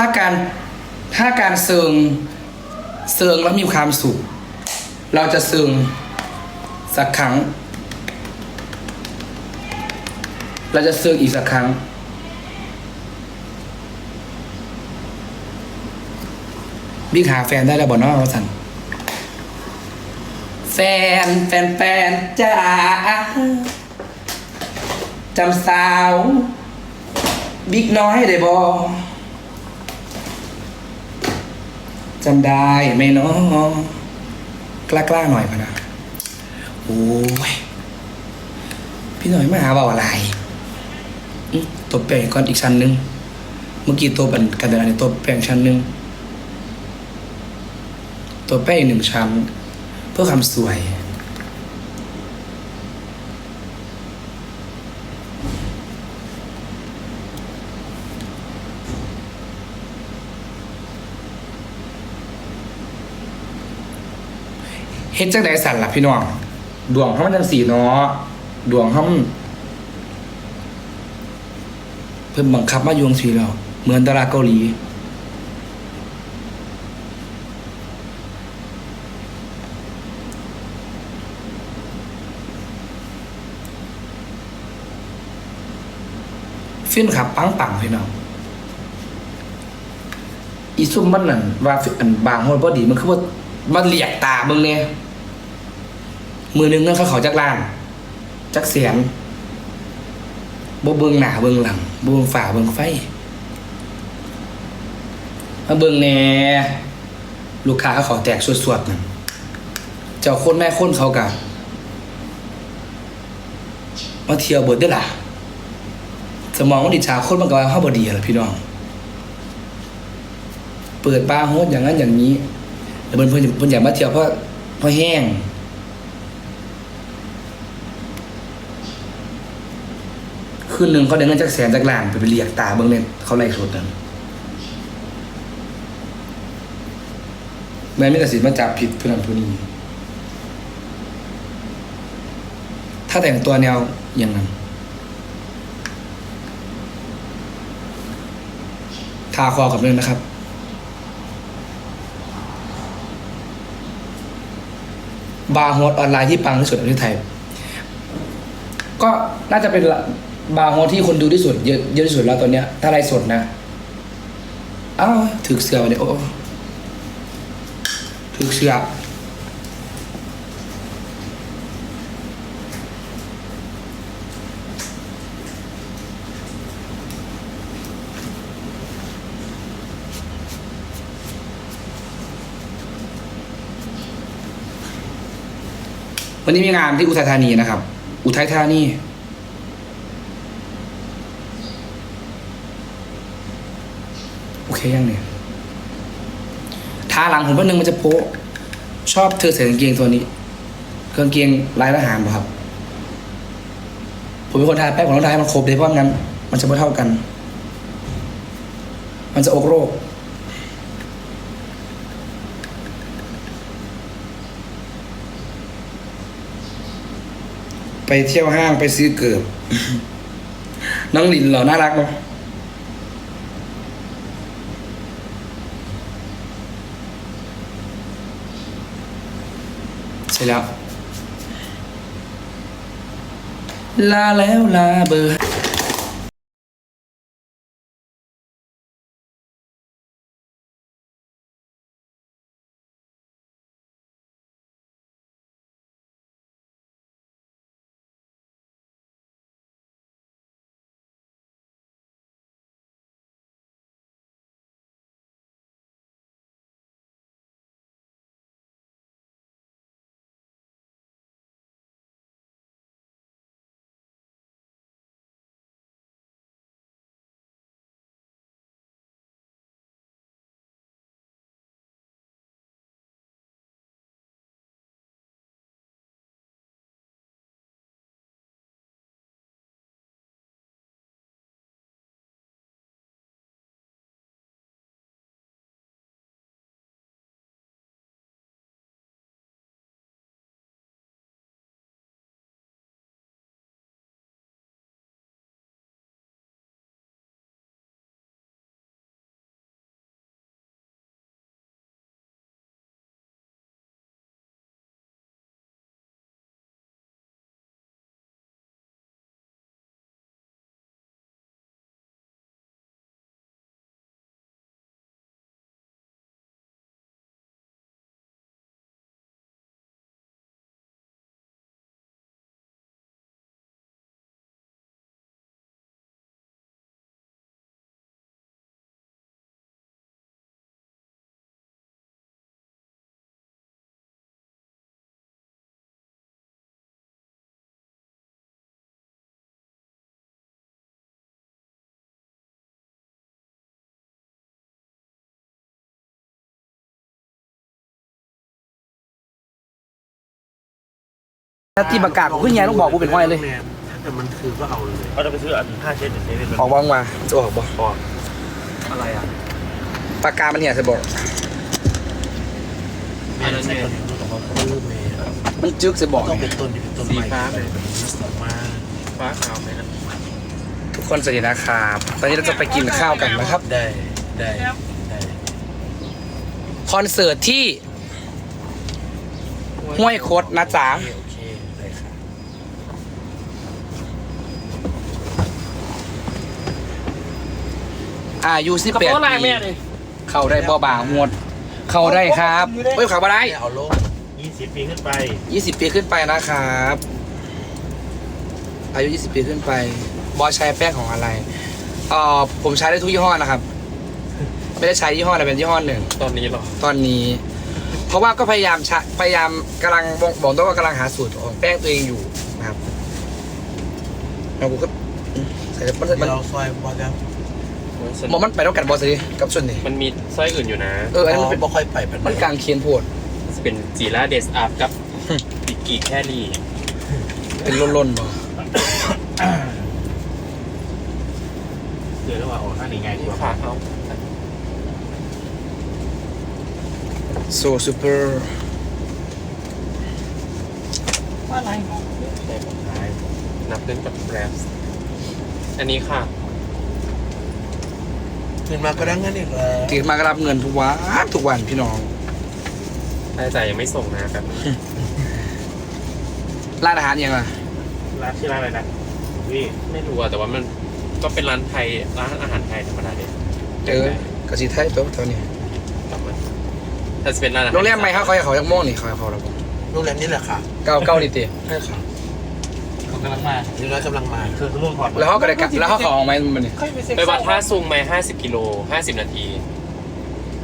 ถ้าการถ้าการเซิงเซิงแล้วมีความสุข เราจะเซิงสักครั้ง เราจะเซิงอีกสักครั้ง บิ๊กหาแฟนได้แล้วบอนนอว่าสันแฟนแฟนแฟนจ้าจำสาว บิ๊กน้อยได้บอ จำได้ไหมเนาะกล้ากล้าๆหน่อยพะนะโอ้ยพี่หน่อยมาหาเบาอะไรอื้อตบแป้งก้อนอีกชั้นหนึ่งเมื่อกี้ตัวบันกันเดินตัวแป้งชั้นหนึ่งตัวแป้งอีกหนึ่งชั้น เพื่อความสวย เฮ็ดจังไดสั่นล่ะพี่น้อง ดวงเขามันจังสีเนาะดวงเขาเพิ่นบังคับมาอยู่งสีแล้ว เหมือนดาราเกาหลี ฟินขับปังปังพี่น้องอีซุ่มมันนั่นว่าอันบางคนพอดีมันคือว่ามันเหลียกตาเบิ่งเนี่ย มือหนึงนั่นเขาเขาจักล้าน จักเสียนบ่เบิ่งหน้าเบิ่งหลังบ่เบิ่งฝ่าเบิ่งไฟมาเบิ่งแหน่ลูกค้าเขาเขาแตกสวดๆนั่นเจ้าคนแม่คนเขากะมาเที่ยวเบิดได้ล่ะสมองมันดิชาคนมันก็ว่าเข้าบดีแหละพี่น้อง เปิดบาร์โฮสอย่างนั้นอย่างนี้แต่เพิ่นเพิ่นเพิ่นอยากมาเที่ยวเพราะเพราะแห้ง คืนหนึ่งเขาได้เงินจากแสนจากล้านไปไปเรียกตาเบิ่งเล่นเขาไล่สดนั่นแม่ไม่ตัดสินมาจับผิดผู้นั้นผู้นี้ถ้าแต่งตัวแนวอย่างนั้นทาคอกับเรื่องนะครับบาร์โฮสออนไลน์ที่ปังที่สุดในประเทศไทย ก็น่าจะเป็น บาร์โฮสที่คนดูที่สุดเยอะเยอะที่สุดแล้วตอนเนี้ย ถ้าไลฟ์สดนะอ้าวถึกเสือมาเนี่ยโอ้ถึกเสือวันนี้มีงานที่อุทัยธานีนะครับ อุทัยธานี โอ เคยังเนี่ยทาหลังผมแป๊บนึงมันจะโป๊ะชอบเธอใส่กางเกงตัวนี้กางเกงลายทหารป่ะครับ ผมเป็นคนทาแป้งผมต้องทาให้มันครบเลยเพราะงั้น มันจะไม่เท่ากัน มันจะอกโรคไปเที่ยวห้างไปซื้อเกือบ น้องหลินเหรอ น่ารักเนาะ ช่แล้ว ลาแล้วลาเบอร์ ถ้าที่ประกาศผมขึ้นยายต้องบอกกูเป็นห้อยเลย ถ้าเกิดมันคือก็เอาเลย เขาจะไปซื้ออันห้าเชนเซเว่นออกบ้างมาจะออกบ้างปอนอะไรอะปากกามันเหี่ยจะบอกแม่ใช้คนรู้ของเขาคือแม่มันจึกจะบอก ต้องเป็นต้นที่เป็นต้นสีใหม่ฟ้าเลยออกมาฟ้าขาวไหมนะทุกคนสวัสดีนะครับ ตอนนี้เราจะไปกินข้าวกันนะครับ ได้ได้ได้คอนเสิร์ตที่ห้วยคดนะจ๊ะ โอเคโอเคได้ค่ะ อายุสิบแปดปี เข้าได้บ่บ่าวหมด เข้าได้ครับเฮ้ยเข้ามาได้ไม่เอาลงยี่สิบปีขึ้นไปยี่สิบปีขึ้นไปนะครับ อายุยี่สิบปีขึ้นไป บอสใช้แป้งของอะไรเอ่อผมใช้ได้ทุกยี่ห้อนะครับ ไม่ได้ใช้ยี่ห้ออะไรเป็นยี่ห้อหนึ่ง ตอนนี้หรอ ตอนนี้ เพราะว่าก็พยายามใช้พยายามกำลังบอกบอกตัวว่ากำลังหาสูตรของแป้งตัวเองอยู่นะครับแล้วกูก็อืมใส่มันมันเราซอยบอลแล้ว บอกมันไปต้องกันบอสสิกับส่วนนี้มันมีไส้อื่นอยู่นะเอออันนี้มันเป็นบ่ค่อยไปเป็นมันกลางเคียนโพดจะเป็นจีราเดสอัพกับบิกกี้แค่นี้เป็นล่นๆบอเดี๋ยวระหว่างออกข้างนี้ไงนี่ตัวค่ะเอาโซซูเปอร์ในผมท้ายนับเล่นกับแรปอันนี้ค่ะ ขึ้นมาก็ได้เงินอีกแล้วตื่นมาก็รับเงินทุกวันทุกวันพี่น้องรายจ่ายยังไม่ส่งนะแบบร้านอาหารยังไงร้านชื่อร้านอะไรนะพี่ไม่รู้อะแต่ว่ามันก็เป็นร้านไทยร้านอาหารไทยธรรมดาเนี่ยเออกระสีไทยตัวเท่านี้ประมาณถ้าจะเป็นร้านอาหารโรงแรมไหมครับเขาให้เขาจากโม่งนี่เขาให้เขาแล้วผมโรงแรมนี่แหละค่ะเก้าเก้าลิตรใช่ค่ะเขา กำลังมานี่น้อยกำลังมาเธอคือร่วงพอดแล้วเขาก็ได้กะแล้วเขาเขาออกไหมมันนี่ไปวัดท่าซุงไหมห้าสิบกิโลห้าสิบนาที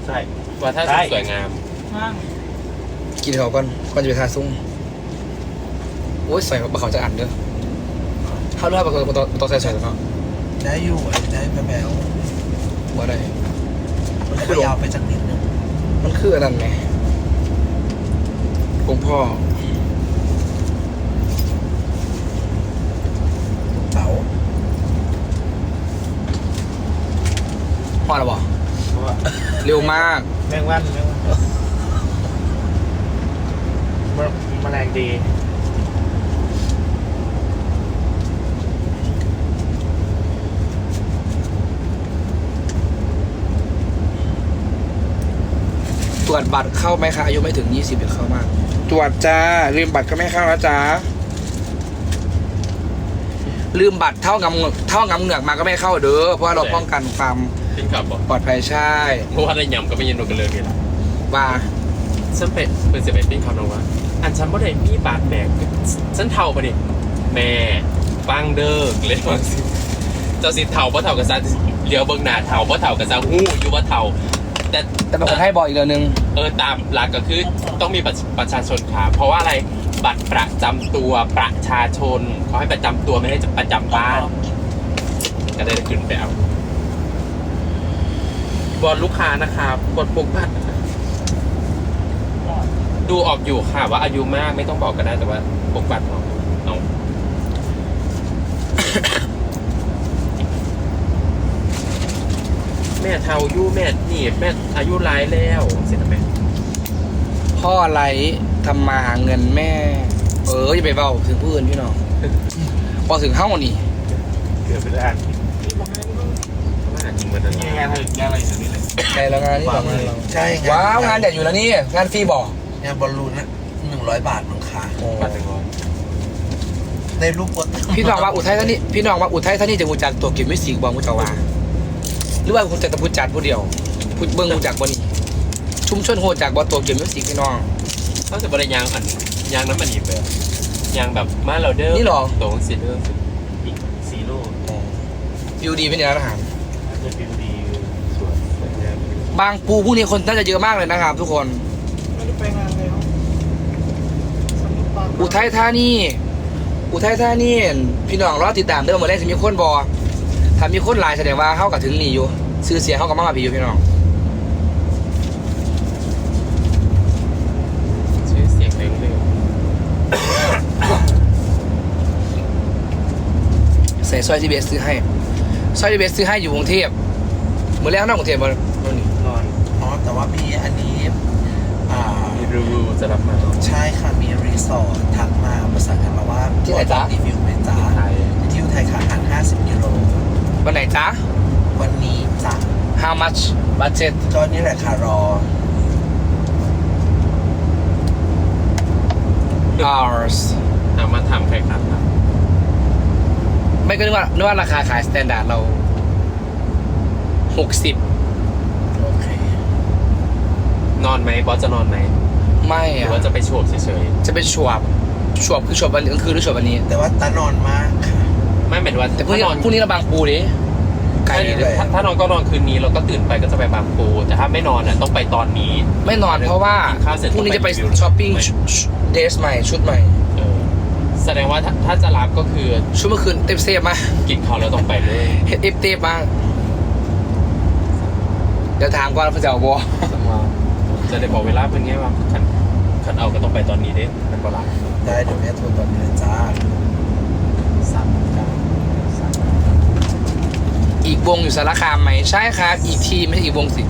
ใช่วัดท่าซุงสวยงามกินเขาก่อนก่อนจะไปทาซุ้งโอ้ยใส่บะเขาจะอันเด้อเขาเลือกบะเขาต้องต้องใส่ใส่แล้วเนาะได้อยู่อะได้แบบแบบบ่ได้มันก็ยาวไปจากนิดนึงมันคืออันนั้นไงองค์พ่อ เต๋า พ่อแล้วบ่เร็วมาก แมงวันแมงวันแมลงดีตรวจบัตรเข้าไหมคะอายุไม่ถึง 20เป็นเข้ามาก ตรวจจ้า ลืมบัตรก็ไม่เข้านะจ้าลืมบัตรเท่ากับเหงือกเท่ากับเหงือกมาก็ไม่เข้าเด้อเพราะว่าเราป้องกันความ เป็นขับบอกปลอดภัยใช่เพราะว่าได้ยำก็ไม่ยินดูกันเลยเนี่ยว่าฉันเป็นเป็นเซเว่นปิ้งคำนองว่าอันฉันบ่ได้มีบาดแบกฉันเท่าปะดิแม่ฟังเด้อเลยว่าสิเจ้าสิเท่าเพราะเท่ากับซันเดี๋ยวเบิ่งหน้าเท่าเพราะเท่ากับซันหู้อยู่ว่าเท่า แต่แต่เป็นคนให้บอกอีกเรื่องหนึงเออตามหลักก็คือต้องมีบัตรประชาชนค่ะ เพราะว่าอะไรบัตรประจำตัวประชาชนเขาให้ประจำตัวไม่ให้ประจำบ้านก็ได้ขึ้นไปเอา บอลลูกค้านะครับกดปุ่มบัตรดูออกอยู่ค่ะ ว่าอายุมากไม่ต้องบอกก็ได้แต่ว่าปกบัตรเอาเอาแม่เทาอยู่แม่นี่แม่อายุร้ายแล้วเสร็จแล้วแม่พ่อไรทำมาหาเงินแม่ เอออย่าไปเบาถึงผู้อื่นพี่น้องพอถึงเฮ้านี่ เกือบไปแล้ว อ่านว่าอ่านจริงเหมือนนั้นงานงานอะไรอยู่นี้เลยในแล้วงานนี่ของานเราใช่ว้าวงานใหญ่อยู่แล้วนี่งานฟรีบอกงานบอลลูนนะหนึ่งร้อยบาทมังค่าบัตรหนึ่งร้อยในรูปกดพี่น้องว่าอุทัยธานีพี่น้องว่าอุทัยธานีจะมูจักตัวเก็บไม่สีบอกมูจักว่าหรือว่าคุณจะตะพูจัดผู้เดียวพูดเบิ้องมูจักบ่นี่ชุมชนโหจากบ่ตัวเก็บไม่สีพี่น้องเขาจะบริยางอันยางน้ำมันอีแบบยางแบบมาเราเด้อนี่หรอตรงซีเดอร์อีกซีโร่วิวดีเป็นร้านอาหาร บางปูพรุ่งนี้คนน่าจะเยอะมากเลยนะครับ ทุกคน ไม่ได้ไปงานแล้วอุทัยธานีอุทัยธานีพี่น้องรอติดตามเด้อมาแรกจะมีคนบอถ้ามีคนหลายแสดงว่าเข้ากับถึงนี่อยู่ซื้อเสียเข้ากับมาพี่อยู่พี่น้องซื้อเสียงเร็วใส่สร้อยที่เบสซื้อให้ สร้อยที่เบสซื้อให้อยู่กรุงเทพเมื่อแรกนอกกรุงเทพบ่บ่นี่นอนอ๋อแต่ว่ามีอันนี้อ่ามีรีวิวจะรับมาใช่ค่ะมีรีสอร์ททักมาประสานงานมาว่าที่ไหนจ๊ะ รีวิวไหมจ๊ะไทยที่อุทัยค่ะหัน50กิโลวันไหนจ๊ะ วันนี้จ้ะ how much budget ก็นี่แหละค่ะรอ hours เอามาทำใครครับครับ ไม่ก็นึกว่านึกว่าราคาขายสแตนดาร์ดเราหกสิบโอเคนอนไหมบอสจะนอนไหมไม่หรืออะว่าจะไปโฉบเฉยจะเป็นชวบชวบคือชวบวันกลางคืนหรือชวบวันนี้ แต่ว่าตานอนมากค่ะ ๆไม่หมายถึงว่าแต่พรุ่งถ้านี้นอนพรุ่งนี้เราบางปูดิไกลไม่ดิถ้าถ้านอนก็นอนคืนนี้เราก็ตื่นไปก็จะไปบางปูแต่ถ้าไม่นอนอะต้องไปตอนนี้ ไม่นอนเพราะว่ากินข้าวเสร็จพรุ่งนี้จะไปต้องไปรีวิวช้อปปิ้งเดสใหม่ชุดใหม่ เออ แสดงว่าถ้าถ้าจะรับก็คือชุดเมื่อคืนเต็มเซฟมากินข้าวแล้วต้องไปเลยเฮ็ดเอฟเต็มมาเดี๋ยวถามก่อนเพื่อจะเอาบอจะได้บอกเวลาเป็นไงว่าขันขันเอาก็ต้องไปตอนนี้เด้เป็นเวลาได้เดี๋ยวแม่โทรตอนนี้เลยจ้าสามเก้าสามอีกวงอยู่สารคามไหมใช่ครับ อีกทีมไม่ใช่อีกวงสิ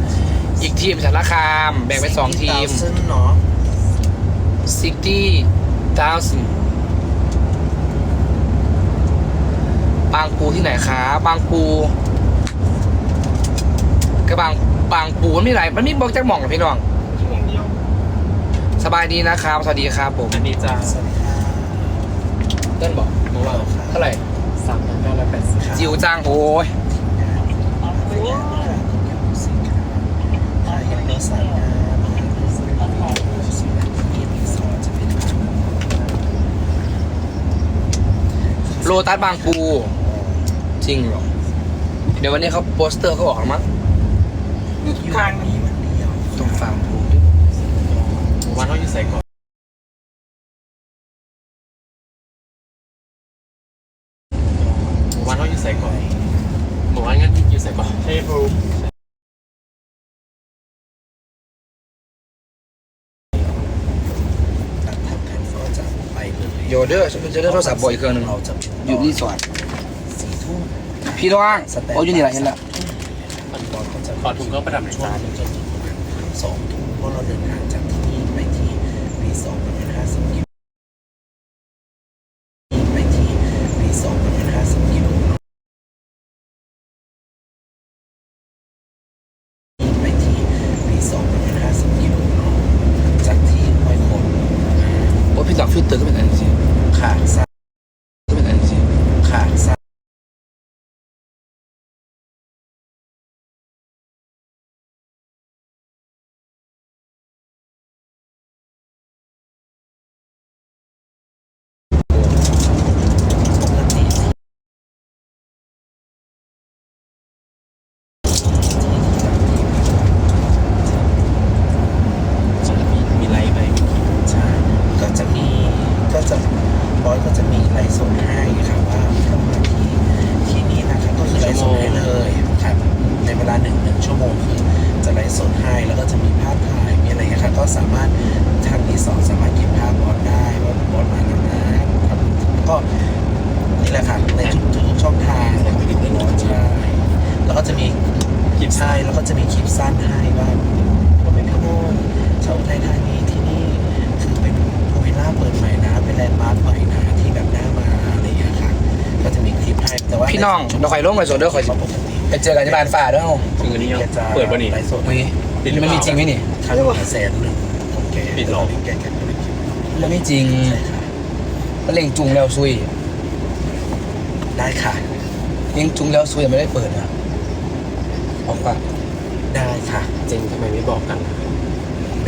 อีกทีมสารคาม แบ่งเป็นสองทีมซึ่งเนาะ60 บางปูที่ไหนคะบางปูก็บางบางปูมันมีหลายมันมีบอกจักหม่องเหรอพี่น้องชั่วโมงเดียวสบายดีนะครับ สวัสดีครับผมอันนี้จะสวัสดีค่ะเต้นบอกเมื่อวานเท่าไหร่สามพันเก้าร้อยแปดสิบจิวจ้างโอ้ยไปแล้วนะคะขอบคุณผู้สิค่ะใครเห็นตัวสายงามที่รีสอร์ทจะเป็นแบบโลตัสบางปู จริงเหรอ เดี๋ยววันนี้เขาโปสเตอร์เขาออกแล้วมั้งอยู่อยู่กลางนี้นี้วันเดียวตรงฟาร์มปูวันเขาอยู่ใส่ก่อนวันเขาอยู่ใส่ก่อนหมู่วันงั้นอยู่ใส่ก่อนเทปรูตัดทับกันก็จะไปเลยโยเดอร์ฉันจะได้โทรศัพท์บ่อยอีกเครื่องหนึงเราจะอยู่รีสอร์ทสี่ทุ่ม พี่น้องโอ้ยอยู่นี่แหละเห็นละมันบอลก็จะขอถุงก็ประดับในช่วจางนจนถึงประมาณสองทุ่มเพราะเราเดินทางจากที่นี่ไปที่รีสอร์ทประมาณห้าสิบกิโลไปที่รีสอร์ทประมาณห้าสิบกิโลไปที่รีสอร์ทประมาณห้าสิบกิโลจากที่ห้วยโคน โอ้ยพี่ต่อฟิลเตอร์ก็เป็นอันนี้สิ ขาดซ้าย ก็เป็นอันนี้สิ ขาดซ้ายปกติ มีไลฟ์ไหม ใช่ ก็จะมี ก็จะบอสก็จะมีไลฟ์สดให้ค่ะว่าเข้ามาที่ที่นี่นะคะก็คือไลฟ์สดให้เลยครับในเวลาหนึ่งหนึ่งชั่วโมงคือจะไลฟ์ สดให้ แล้วก็จะมีภาพถ่ายมีอะไรเงี้ยค่ะก็สามารถทางรีสอร์ทสามารถเก็บภาพบอสได้ว่าบอสมาแล้วนะครับก็นี่แหละค่ะในทุกทุกช่องทางของบอสใช่แล้วก็จะมีคลิปใช่แล้วก็จะมีคลิปสั้นให้ว่าว่าเป็นพี่โน่นชาวอุทัยธานีที่นี่คือเป็นภูวิลล่าเปิดใหม่นะเป็นแลนด์มาร์คใหม่นะที่แบบน่ามาอะไรอย่างเงี้ยค่ะก็จะมีคลิปให้แต่ว่าพี่น้องเราคอยลงเลยโซเดอร์คอยปกติ ไปเจอกันที่บ้านฝ่าด้วยเอาถึงอันนี้ยังจะเปิดป่ะนี่ไลฟ์สดอุ้ยมันมีจริงไหมนี่ครั้งละแสนหนึ่งของแกปิดหรอ แกแกก็เลยคิดมันไม่จริงใช่ค่ะมันเล่งจุงแล้วซุยได้ค่ะ เล่งจุงแล้วซุยยังไม่ได้เปิดนะออกปะได้ค่ะจริงทำไมไม่บอกกัน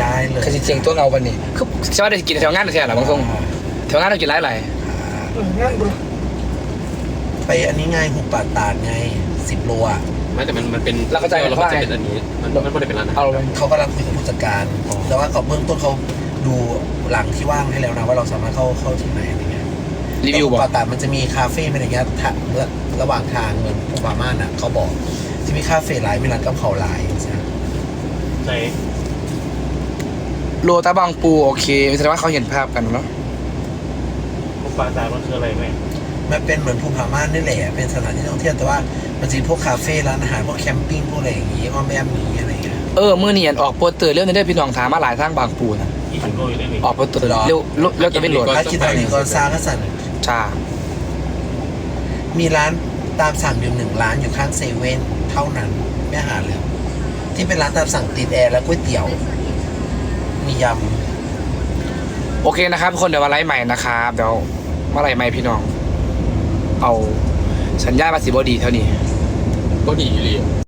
ได้เลยคือจริงๆตัวเงาวันนี้คือชอบได้กินแถวงานแถวหรอบางทรงแถวงานเรากินหลายหลายเอองั้นดูไปอันนี้ไงหุบป่าตาดไง สิบโลอะ ไม่แต่มันมันเป็นเราเข้าใจเราก็จะเป็นอันนี้ มันมันไม่ได้เป็นร้านอาหารเอาไปเขากำลังคุยกับผู้จัดการแต่ว่าเขาเบื้องต้นเขาดูหลังที่ว่างให้แล้วนะว่าเราสามารถเข้าเข้าที่ไหนอะไรเงี้ยรีวิวบอกปาตาดมันจะมีคาเฟ่เป็นอย่างเงี้ยทะระระหว่างทางเหมือนภูบาม่านอะเขาบอกจะมีคาเฟ่หลายมีร้านกับเขาหลายใช่ไหมในโลตาบางปูโอเคแสดงว่าเขาเห็นภาพกันเนาะพวกปลาตามันคืออะไรไหมปมันเป็นเหมือนภูผาม่านนี่แหละเป็นสถานที่ท่องเที่ยวแต่ว่า มันจะมีพวกคาเฟ่ร้านอาหารพวกแคมปิ้งพวกอะไรอย่างงี้อ้อมแอมมีอะไรอย่างเงี้ย เออมื่อเนียนออกโปสเตอร์เรื่องนี้ได้พี่น้องถามมาหลายทางบางปูนะยี่สิบโลอยู่ได้ไหม ออกโปสเตอร์เร็วเร็วเร็วจะไม่โหลดถ้ากินตอนนี้ก็ซาก็สั่นจ้ามีร้านตามสั่งอยู่หนึ่งร้านอยู่ข้างเซเว่นเท่านั้นไม่หาเลยที่เป็นร้านตามสั่งติดแอร์และก๋วยเตี๋ยวมียโอเคนะครับทุกคนเดี๋ยวมาไลฟ์ใหม่นะครับเดี๋ยวมาไลฟ์ใหม่พี่น้อง เอา สัญญาภาษีบอดีเท่านี้ ก็ดีเลย